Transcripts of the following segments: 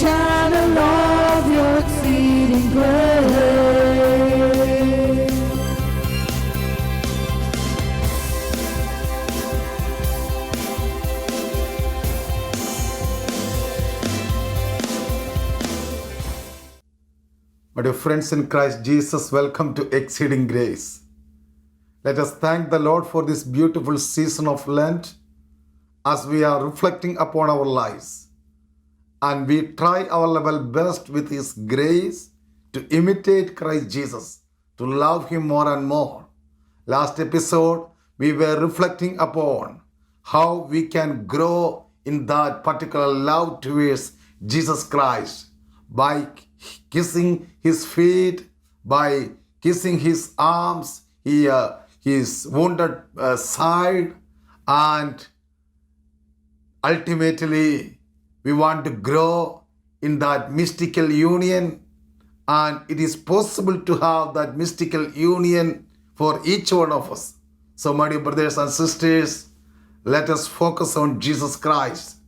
channel of your exceeding grace. My dear friends in Christ Jesus, welcome to Exceeding Grace. Let us thank the Lord for this beautiful season of Lent as we are reflecting upon our lives. And we try our level best with His grace to imitate Christ Jesus, to love Him more and more. Last episode, we were reflecting upon how we can grow in that particular love towards Jesus Christ by kissing his feet, by kissing his arms, he, uh, his wounded uh, side, and ultimately we want to grow in that mystical union and it is possible to have that mystical union for each one of us. So my dear brothers and sisters let us focus on jesus christ.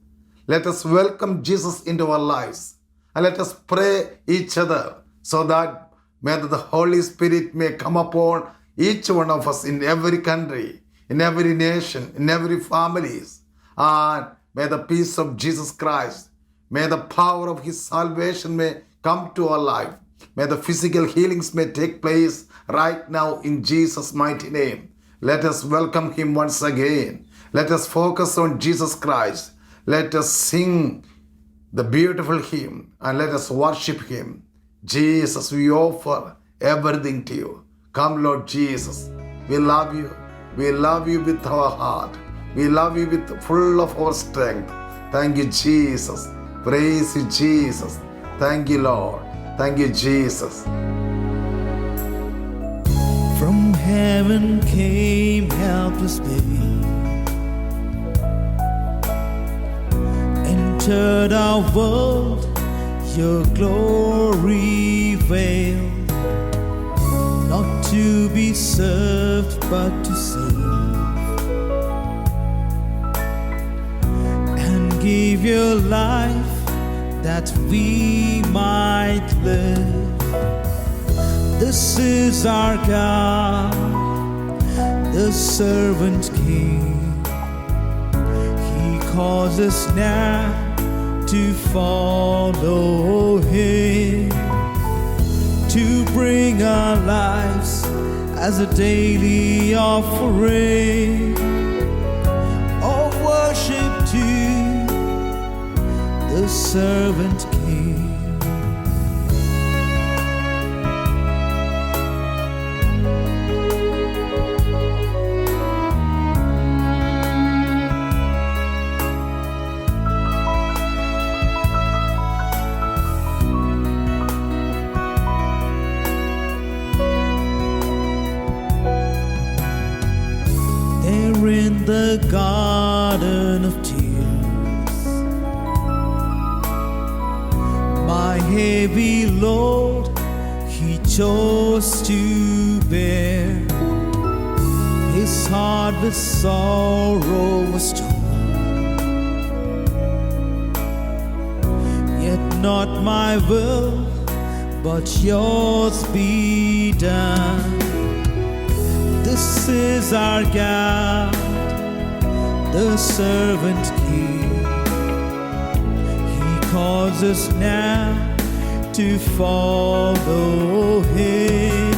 Let us welcome jesus into our lives and let us pray each other so that may the holy spirit may come upon each one of us in every country in every nation in every families and May the peace of Jesus Christ, may the power of his salvation may come to our life. May the physical healings may take place right now in Jesus' mighty name. Let us welcome him once again. Let us focus on Jesus Christ. Let us sing the beautiful hymn and let us worship him. Jesus, we offer everything to you. Come, Lord Jesus. We love you. We love you with our heart. We love you with full of our strength. Thank you, Jesus. Praise you, Jesus. Thank you, Lord. Thank you, Jesus. From heaven came helpless babe, entered our world, your glory veiled, not to be served but to serve, give your life that we might live. This is our God, the servant king. He calls us now to follow him, to bring our lives as a daily offering of worship to servant king. In the garden heavy load he chose to bear. His heart with sorrow was torn, yet not my will, but yours be done. This is our God, the servant king. He calls us now to follow him,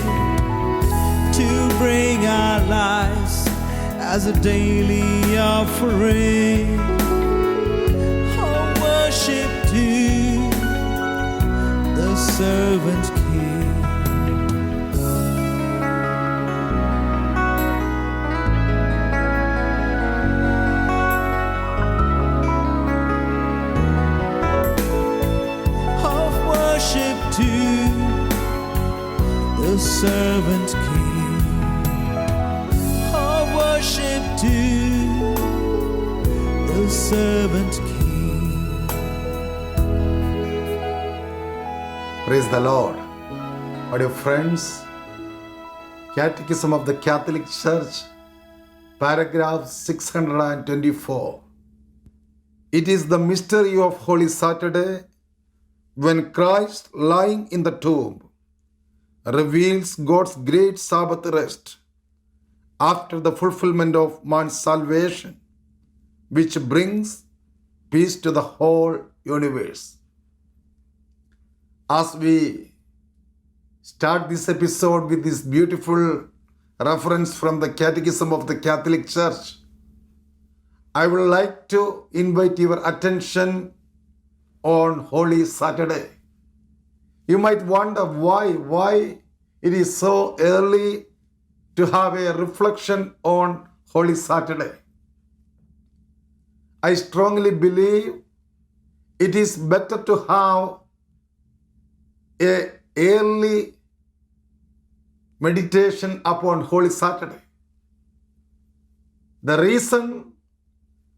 to bring our lives as a daily offering. Dear friends, Catechism of the Catholic Church, paragraph 624. It is the mystery of Holy Saturday when Christ, lying in the tomb, reveals God's great Sabbath rest after the fulfillment of man's salvation, which brings peace to the whole universe. As we start this episode with this beautiful reference from the Catechism of the Catholic Church, I would like to invite your attention on Holy Saturday. You might wonder why, why it is so early to have a reflection on Holy Saturday. I strongly believe it is better to have a early meditation upon Holy Saturday. The reason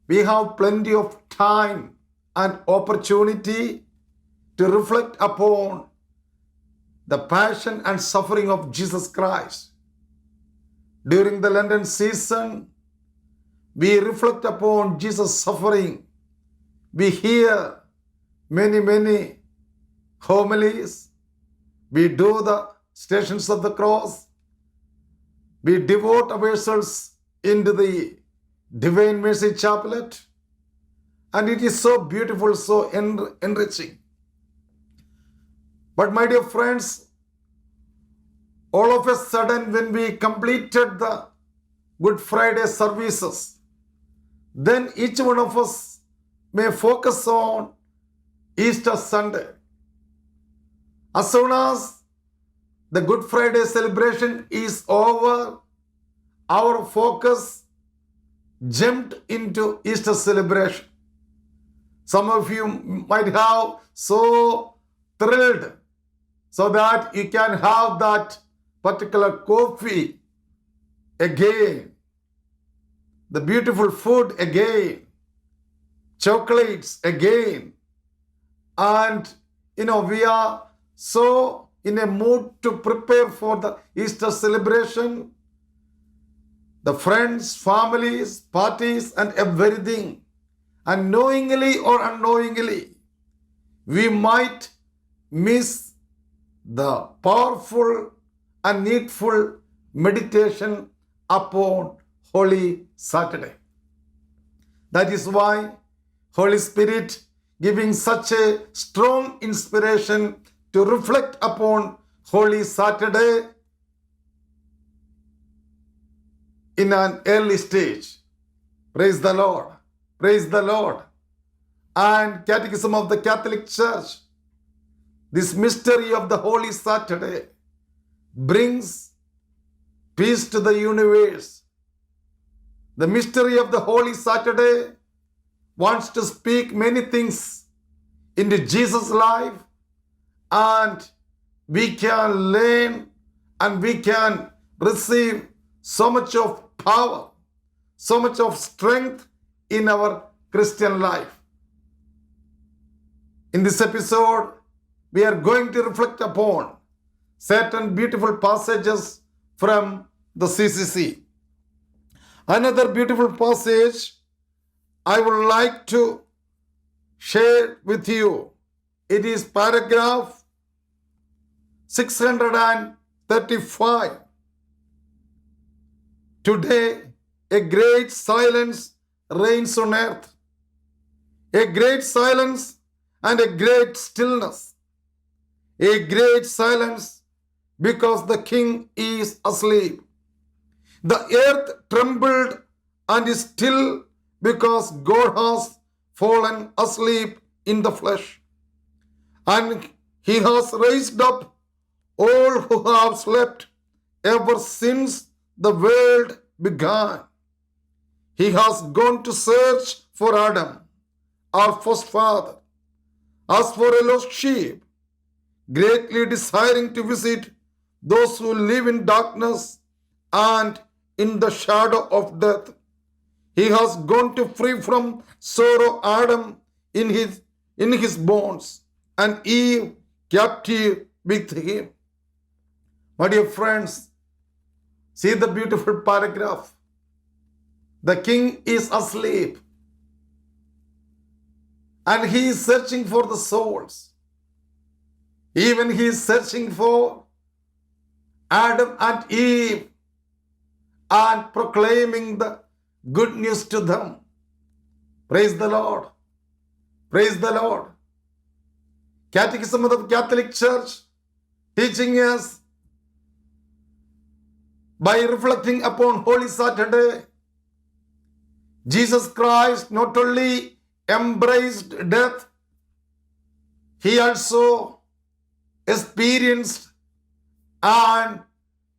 we have plenty of time and opportunity to reflect upon the passion and suffering of Jesus Christ. During the Lenten season, we reflect upon Jesus' suffering. We hear many, many homilies. We do the stations of the cross. We devote ourselves into the Divine Mercy Chaplet. And it is so beautiful, so en- enriching. But, my dear friends, all of a sudden, when we completed the Good Friday services, then each one of us may focus on Easter Sunday. As soon as the Good Friday celebration is over, our focus jumped into Easter celebration. Some of you might have so thrilled so that you can have that particular coffee again, the beautiful food again, chocolates again. And you know, we are so in a mood to prepare for the Easter celebration. The friends, families, parties, and everything. And knowingly or unknowingly, we might miss the powerful and needful meditation upon Holy Saturday. That is why Holy Spirit giving such a strong inspiration to reflect upon Holy Saturday in an early stage. Praise the Lord. Praise the Lord. And Catechism of the Catholic Church. This mystery of the Holy Saturday brings peace to the universe. The mystery of the Holy Saturday wants to speak many things into Jesus' life, and we can learn and we can receive so much of power, so much of strength in our Christian life. In this episode, we are going to reflect upon certain beautiful passages from the CCC. Another beautiful passage I would like to share with you. It is paragraph 635. Today, a great silence reigns on earth. A great silence and a great stillness. A great silence because the king is asleep. The earth trembled and is still because God has fallen asleep in the flesh. And he has raised up all who have slept ever since the world began. He has gone to search for Adam, our first father, as for a lost sheep, greatly desiring to visit those who live in darkness and in the shadow of death. He has gone to free from sorrow Adam in his in his bonds and Eve captive with him. My dear friends, see the beautiful paragraph. The king is asleep and he is searching for the souls. Even he is searching for Adam and Eve and proclaiming the good news to them. Praise the Lord. Praise the Lord. Catechism of the Catholic Church teaching us by reflecting upon Holy Saturday, Jesus Christ not only embraced death, he also experienced and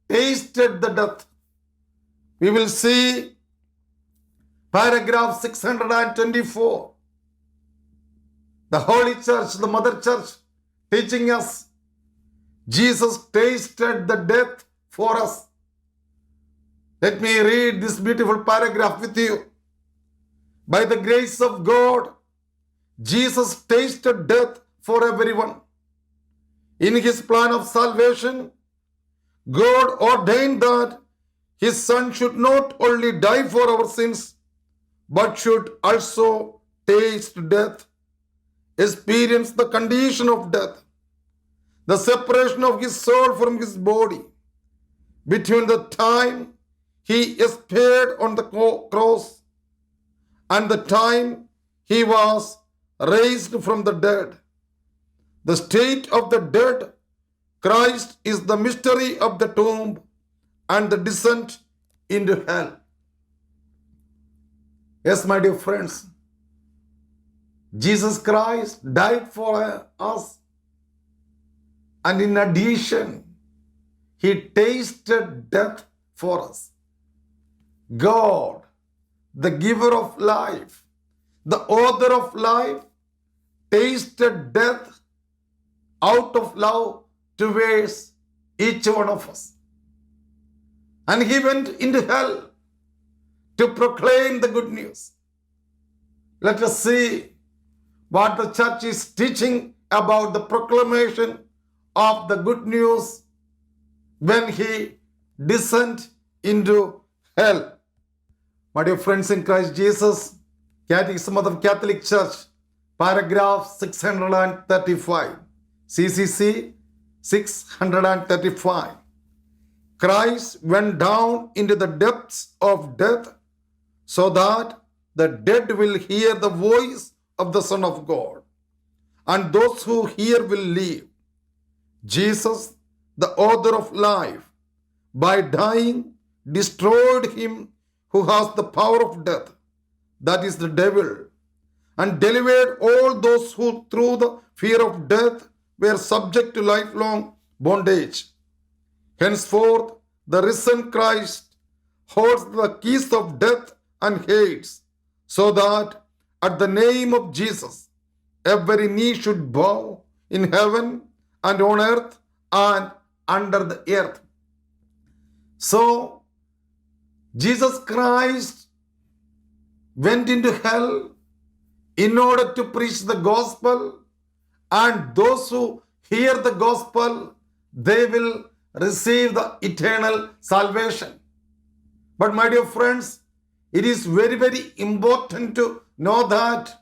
tasted the death. We will see paragraph 624. The Holy Church, the Mother Church, teaching us Jesus tasted the death for us. Let me read this beautiful paragraph with you. By the grace of God, Jesus tasted death for everyone. In his plan of salvation, God ordained that his son should not only die for our sins, but should also taste death, experience the condition of death, the separation of his soul from his body, between the time he expired on the cross and the time he was raised from the dead. The state of the dead, Christ is the mystery of the tomb and the descent into hell. Yes, my dear friends, Jesus Christ died for us, and in addition, he tasted death for us. God, the giver of life, the author of life, tasted death out of love towards each one of us. And he went into hell to proclaim the good news. Let us see what the church is teaching about the proclamation of the good news when he descended into hell. My dear friends in Christ Jesus, Catechism of the Catholic Church, paragraph 635, CCC 635. Christ went down into the depths of death so that the dead will hear the voice of the Son of God, and those who hear will live. Jesus, the author of life, by dying, destroyed him who has the power of death, that is the devil, and delivered all those who, through the fear of death, were subject to lifelong bondage. Henceforth, the risen Christ holds the keys of death and Hades, so that at the name of Jesus, every knee should bow in heaven and on earth and under the earth. So, Jesus Christ went into hell in order to preach the gospel, and those who hear the gospel, they will receive the eternal salvation. But, my dear friends, it is very, very important to know that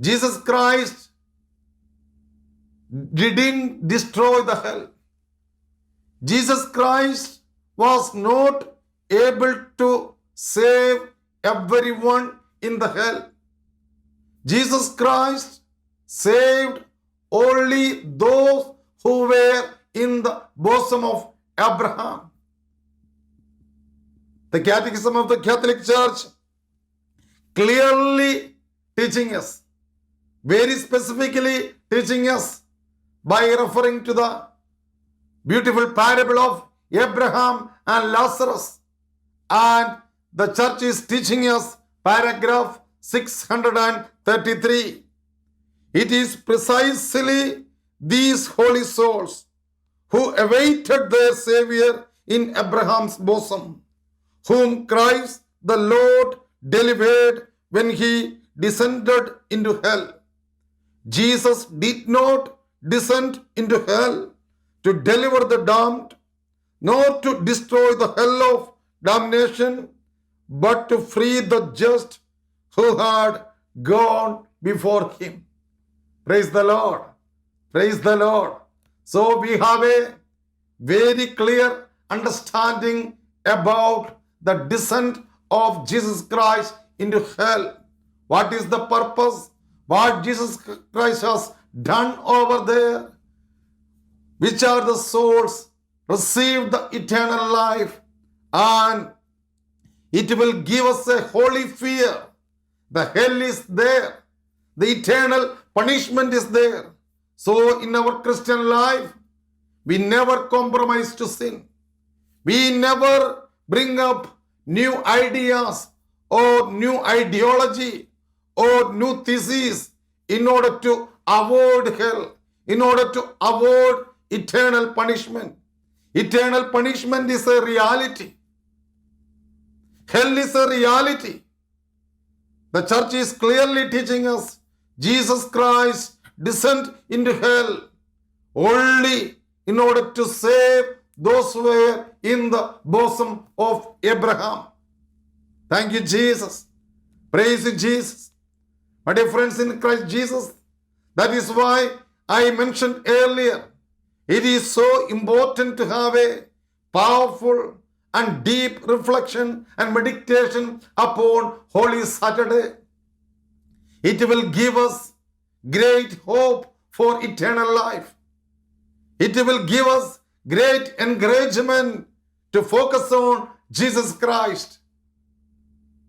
Jesus Christ didn't destroy the hell. Jesus Christ was not able to save everyone in the hell. Jesus Christ saved only those who were in the bosom of Abraham. The Catechism of the Catholic Church clearly teaching us, very specifically teaching us by referring to the beautiful parable of Abraham and Lazarus. And the church is teaching us paragraph 633. It is precisely these holy souls who awaited their Savior in Abraham's bosom, whom Christ the Lord delivered when he descended into hell. Jesus did not descend into hell to deliver the damned, nor to destroy the hell of damnation, but to free the just who had gone before him. Praise the Lord. Praise the Lord. So we have a very clear understanding about the descent of Jesus Christ into hell. What is the purpose? What Jesus Christ has done over there? Which are the souls received the eternal life and it will give us a holy fear. The hell is there. The eternal punishment is there. So in our Christian life, we never compromise to sin. We never bring up new ideas or new ideology or new theses in order to avoid hell, in order to avoid eternal punishment. Eternal punishment is a reality. Hell is a reality. The church is clearly teaching us Jesus Christ descent into hell only in order to save those who were in the bosom of Abraham. Thank you, Jesus. Praise you, Jesus. My dear friends in Christ Jesus, that is why I mentioned earlier, it is so important to have a powerful and deep reflection and meditation upon Holy Saturday. It will give us great hope for eternal life. It will give us great encouragement to focus on Jesus Christ.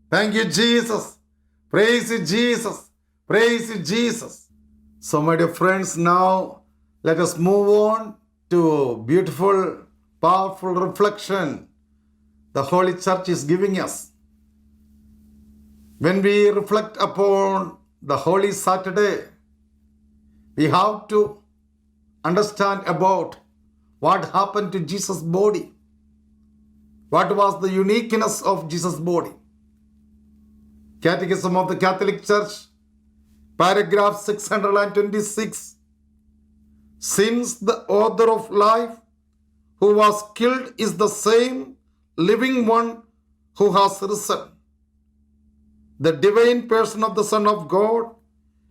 Thank you, Jesus. Praise Jesus. Praise Jesus. So, my dear friends, now let us move on to beautiful, powerful reflection the Holy Church is giving us. When we reflect upon the Holy Saturday, we have to understand about what happened to Jesus' body. What was the uniqueness of Jesus' body? Catechism of the Catholic Church, paragraph 626. Since the author of life who was killed is the same living one who has risen. The divine person of the Son of God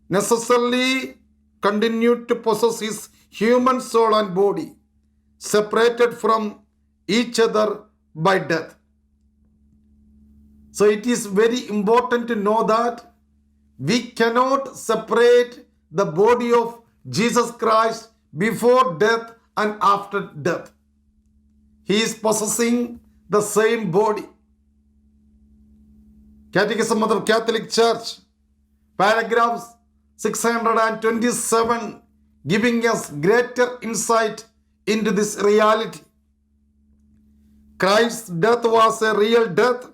necessarily continued to possess his human soul and body, separated from each other by death. So it is very important to know that we cannot separate the body of Jesus Christ before death and after death. He is possessing the same body. Catechism of the Catholic Church, paragraphs 627, giving us greater insight into this reality. Christ's death was a real death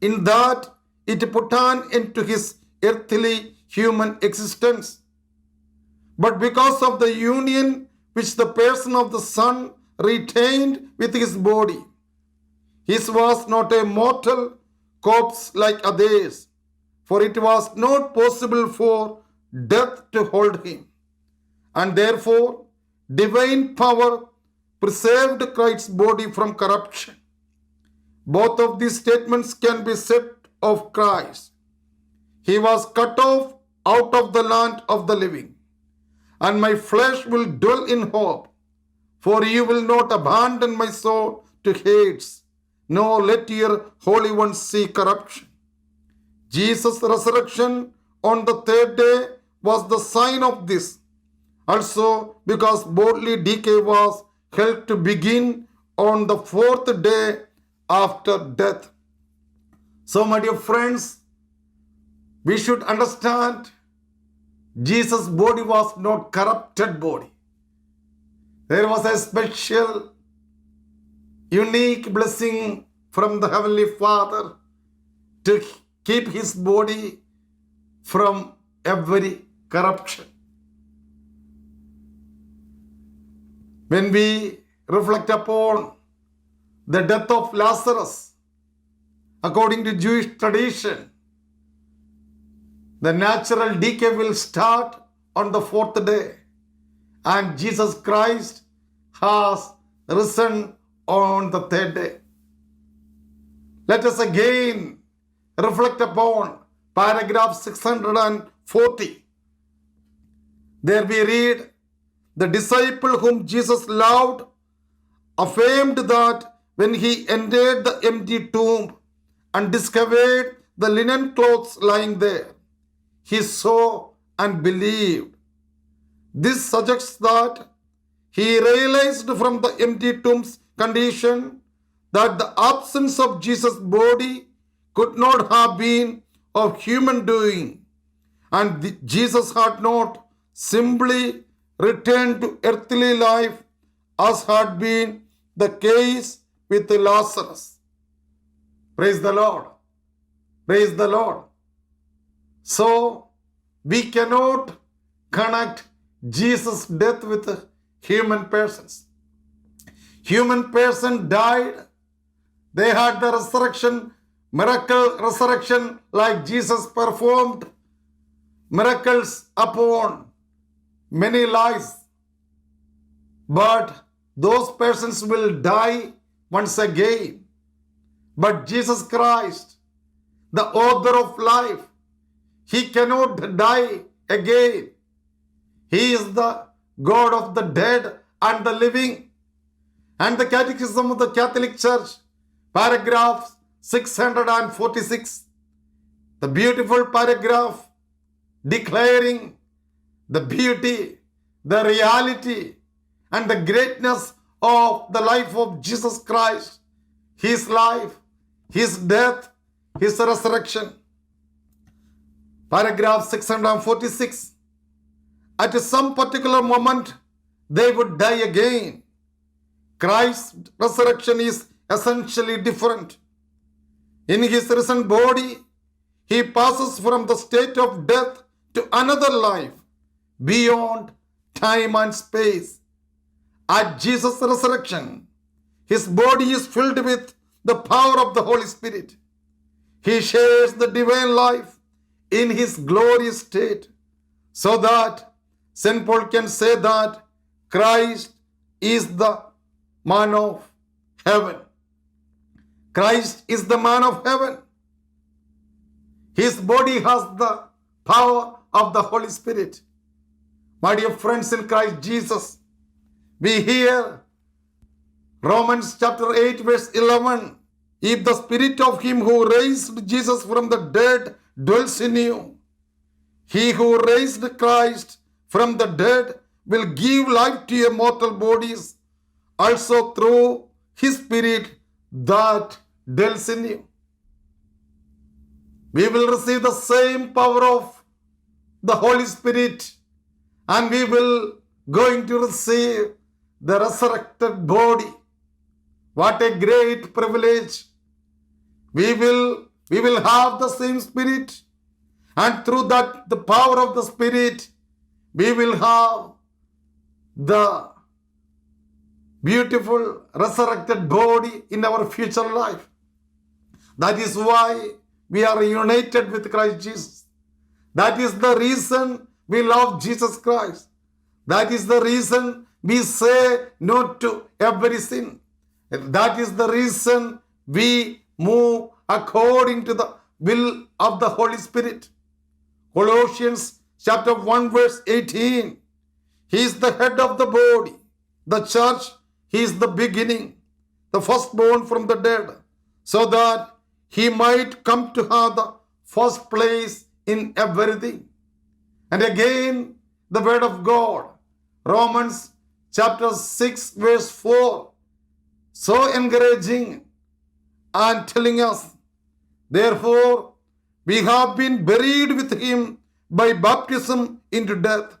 in that it put an end to his earthly human existence. But because of the union which the person of the Son retained with his body, his was not a mortal corpse like others, for it was not possible for death to hold him. And therefore, divine power preserved Christ's body from corruption. Both of these statements can be said of Christ. He was cut off out of the land of the living, and my flesh will dwell in hope, for you will not abandon my soul to Hades, nor let your Holy One see corruption. Jesus' resurrection on the third day was the sign of this. Also, because bodily decay was held to begin on the fourth day after death. So, my dear friends, we should understand Jesus' body was not corrupted body. There was a special, unique blessing from the Heavenly Father to keep his body from every corruption. When we reflect upon the death of Lazarus, according to Jewish tradition, the natural decay will start on the fourth day, and Jesus Christ has risen on the third day. Let us again reflect upon paragraph 640. There we read, the disciple whom Jesus loved, affirmed that when he entered the empty tomb and discovered the linen clothes lying there, he saw and believed. This suggests that he realized from the empty tomb's condition that the absence of Jesus' body could not have been of human doing, and the- Jesus had not simply returned to earthly life as had been the case with Lazarus. Praise the Lord. Praise the Lord. So we cannot connect Jesus' death with human persons. Human person died. They had the resurrection, miracle resurrection like Jesus performed miracles upon many lives. But those persons will die once again. But Jesus Christ, the author of life, he cannot die again. He is the God of the dead and the living. And the Catechism of the Catholic Church, paragraph 646, the beautiful paragraph declaring the beauty, the reality, and the greatness of the life of Jesus Christ, His life, His death, His resurrection. Paragraph 646. At some particular moment, they would die again. Christ's resurrection is essentially different. In his risen body, he passes from the state of death to another life beyond time and space. At Jesus' resurrection, his body is filled with the power of the Holy Spirit. He shares the divine life in his glorious state so that St. Paul can say that Christ is the man of heaven. Christ is the man of heaven. His body has the power of the Holy Spirit. My dear friends in Christ Jesus, we hear Romans chapter 8, verse 11. If the spirit of him who raised Jesus from the dead dwells in you, he who raised Christ from the dead will give life to your mortal bodies also through his spirit that dwells in you. We will receive the same power of the Holy Spirit and we will going to receive the resurrected body. What a great privilege. We will we will have the same spirit and through that the power of the spirit we will have the beautiful resurrected body in our future life. That is why we are united with Christ Jesus. That is the reason we love Jesus Christ. That is the reason we say no to every sin. That is the reason we move according to the will of the Holy Spirit. Colossians chapter 1 verse 18. He is the head of the body. The church, he is the beginning, the firstborn from the dead, so that he might come to have the first place in everything. And again, the word of God, Romans chapter 6, verse 4, so encouraging and telling us, therefore, we have been buried with him by baptism into death,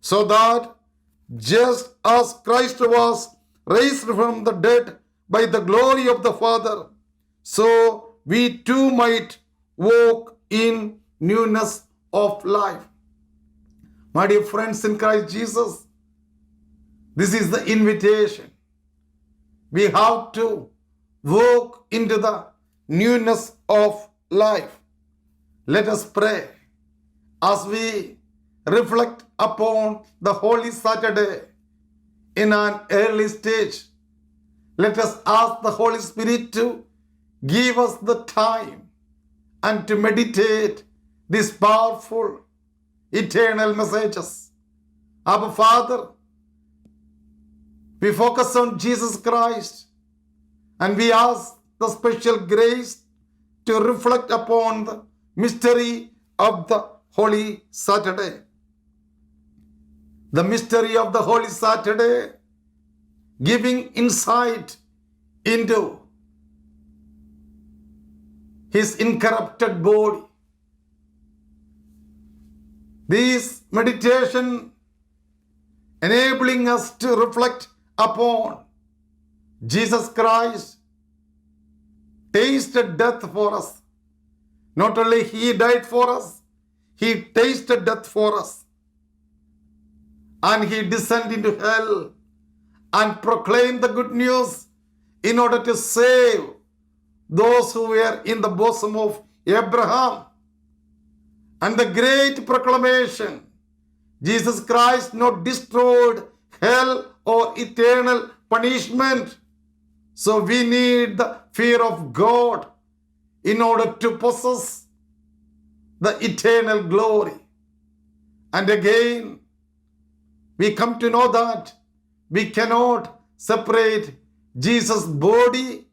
so that just as Christ was raised from the dead by the glory of the Father, so we too might walk in newness of life. My dear friends in Christ Jesus, this is the invitation. We have to walk into the newness of life. Let us pray as we reflect upon the Holy Saturday in an early stage. Let us ask the Holy Spirit to give us the time and to meditate these powerful eternal messages. Our Father, we focus on Jesus Christ and we ask the special grace to reflect upon the mystery of the Holy Saturday. The mystery of the Holy Saturday giving insight into his incorrupted body. This meditation enabling us to reflect upon Jesus Christ tasted death for us. Not only he died for us, he tasted death for us. And he descended into hell and proclaimed the good news in order to save those who were in the bosom of Abraham. And the great proclamation Jesus Christ not destroyed hell or eternal punishment. So we need the fear of God in order to possess the eternal glory. And again, we come to know that we cannot separate Jesus' body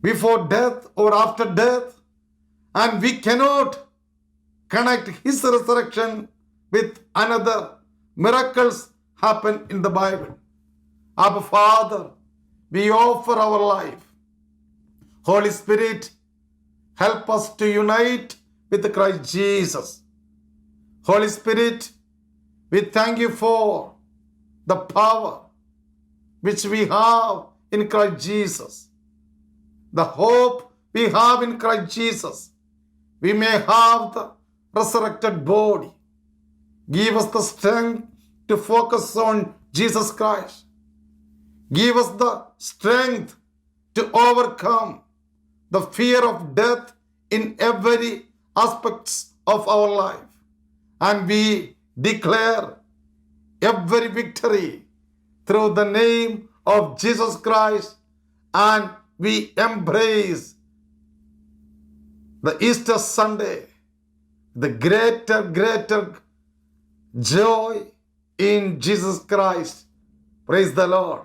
before death or after death, and we cannot connect his resurrection with another miracles happen in the Bible. Our Father, we offer our life. Holy Spirit, help us to unite with Christ Jesus. Holy Spirit, we thank you for the power which we have in Christ Jesus. The hope we have in Christ Jesus. We may have the resurrected body. Give us the strength to focus on Jesus Christ. Give us the strength to overcome the fear of death in every aspects of our life. And we declare every victory through the name of Jesus Christ and we embrace the Easter Sunday, the greater, greater joy in Jesus Christ. Praise the Lord.